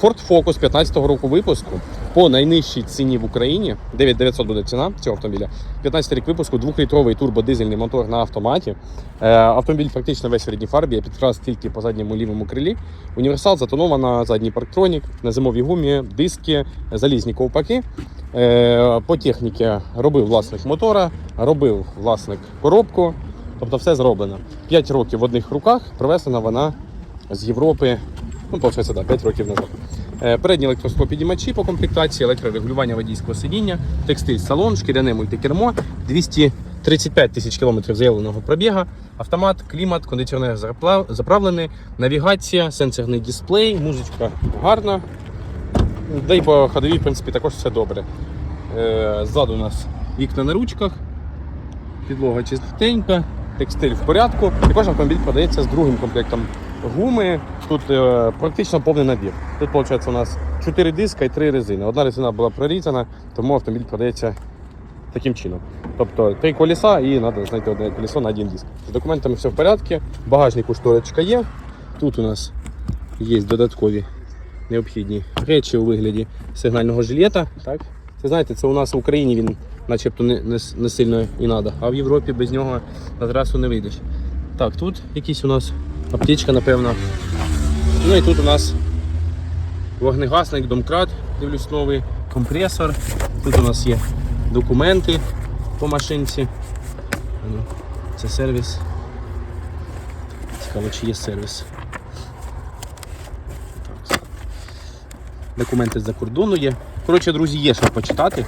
Ford Focus 15-го року випуску по найнижчій ціні в Україні 9900 буде ціна цього автомобіля. 15 рік випуску, двохлітровий турбодизельний мотор на автоматі. Е, автомобіль фактично весь в рідній фарбі, я підкрас тільки по задньому лівому крилі. Універсал затонована, задній парктронік, на зимовій гумі, диски, залізні ковпаки. Е, по техніці робив власник мотора, робив власник коробку. Тобто все зроблено. 5 років в одних руках привезена вона з Європи Ну, виходить, да, 5 років назад. Е, Передні електросклопідіймачі по комплектації, електрорегулювання водійського сидіння, текстиль салон, шкіряне мультикермо, 235 тисяч кілометрів заявленого пробіга, автомат, клімат, кондиціонер заправлений, навігація, сенсорний дисплей, музичка гарна. Да і по ходовій, в принципі, також все добре. Е, Ззаду у нас вікна на ручках, підлога чистенька, текстиль в порядку. Також автомобіль продається з другим комплектом гуми. Тут е, практично повний набір. Тут, виходить, у нас 4 диска і 3 резини. Одна резина була прорізана, тому автомобіль продається таким чином. Тобто три колеса і треба знайти одне колесо на один диск. З документами все в порядку. В багажнику шторочка є. Тут у нас є додаткові необхідні речі у вигляді сигнального жилета. Так? Це знаєте, це у нас в Україні він начебто не, не, не сильно і треба, а в Європі без нього на трасу не вийдеш. Так, тут якийсь у нас аптечка, напевно. Ну і тут у нас вогнегасник, домкрат, дивлюсь новий, компресор. Тут у нас є документи по машинці. Ну, Це сервіс. Цікаво, чи є сервіс. Документи з-за кордону є. Коротше, друзі, є що почитати.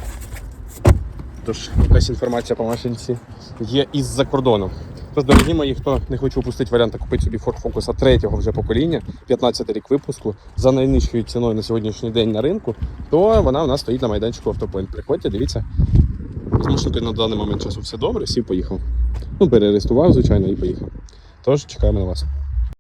Тож, якась інформація по машинці є із-за кордону. Тож, дорогі мої, хто не хоче упустити варіант купити собі Ford Focus третього вже покоління, 15 рік випуску, за найнижчою ціною на сьогоднішній день на ринку, то вона у нас стоїть на майданчику Автопоінт. Приходьте, дивіться. Змушники на даний момент часу все добре, сів поїхав. Ну, перереєстрував, звичайно, і поїхав. Тож чекаємо на вас.